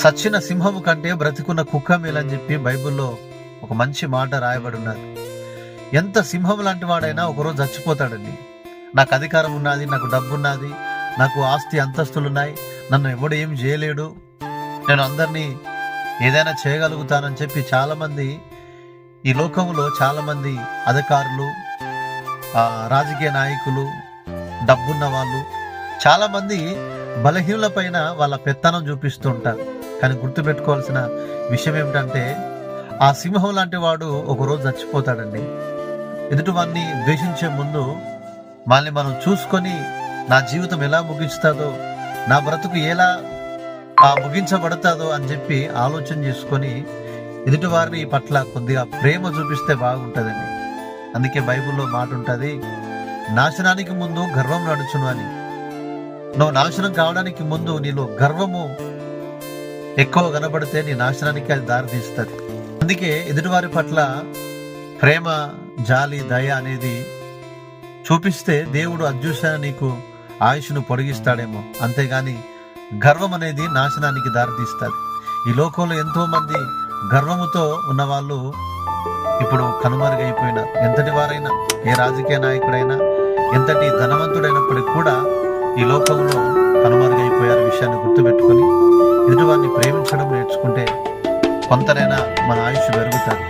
సచ్చిన సింహము కంటే బ్రతికున్న కుక్క మేలని చెప్పి బైబిల్లో ఒక మంచి మాట రాయబడి ఉన్నది. ఎంత సింహం లాంటి వాడైనా ఒకరోజు చచ్చిపోతాడండి. నాకు అధికారం ఉన్నది నాకు డబ్బు ఉన్నది నాకు ఆస్తి అంతస్తులు ఉన్నాయి నన్ను ఎవడు ఏం చేయలేడు. నేను అందరినీ ఏదైనా చేయగలుగుతానని చెప్పి చాలామంది ఈ లోకంలో చాలామంది అధికారులు రాజకీయ నాయకులు డబ్బున్న వాళ్ళు చాలామంది బలహీనుల పైన వాళ్ళ పెత్తనం చూపిస్తూ ఉంటారు కానీ గుర్తుపెట్టుకోవాల్సిన విషయం ఏమిటంటే ఆ సింహం లాంటి వాడు ఒకరోజు చచ్చిపోతాడండి. ఎదుటి వాడిని ద్వేషించే ముందు మనల్ని మనం చూసుకొని నా జీవితం ఎలా ముగిస్తుందో నా బ్రతుకు ఎలా ఆ ముగించబడుతుందో అని చెప్పి ఆలోచన చేసుకొని ఎదుటి వారిని పట్ల కొద్దిగా ప్రేమ చూపిస్తే బాగుంటుందండి. అందుకే బైబిల్లో మాట ఉంటుంది నాశనానికి ముందు గర్వం నడుచును అని. నువ్వు నాశనం కావడానికి ముందు నీలో గర్వము ఎక్కువ కనబడితే నీ నాశనానికి అది దారితీస్తుంది. అందుకే ఎదుటివారి పట్ల ప్రేమ జాలి దయ అనేది చూపిస్తే దేవుడు అదృశ్యాన్ని నీకు ఆయుష్ను పొడిగిస్తాడేమో. అంతేగాని గర్వం అనేది నాశనానికి దారితీస్తుంది. ఈ లోకంలో ఎంతో మంది గర్వముతో ఉన్నవాళ్ళు ఇప్పుడు కనుమరుగైపోయినారు. ఎంతటి వారైనా ఏ రాజకీయ నాయకుడైనా ఎంతటి ధనవంతుడైనప్పటికీ కూడా ఈ లోకంలో కనుమరుగైపోయారు విషయాన్ని గుర్తుపెట్టుకొని ఎదుటివారిని ప్రేమించడం నేర్చుకుంటే కొంతనైనా మన ఆయుష్ పెరుగుతుంది.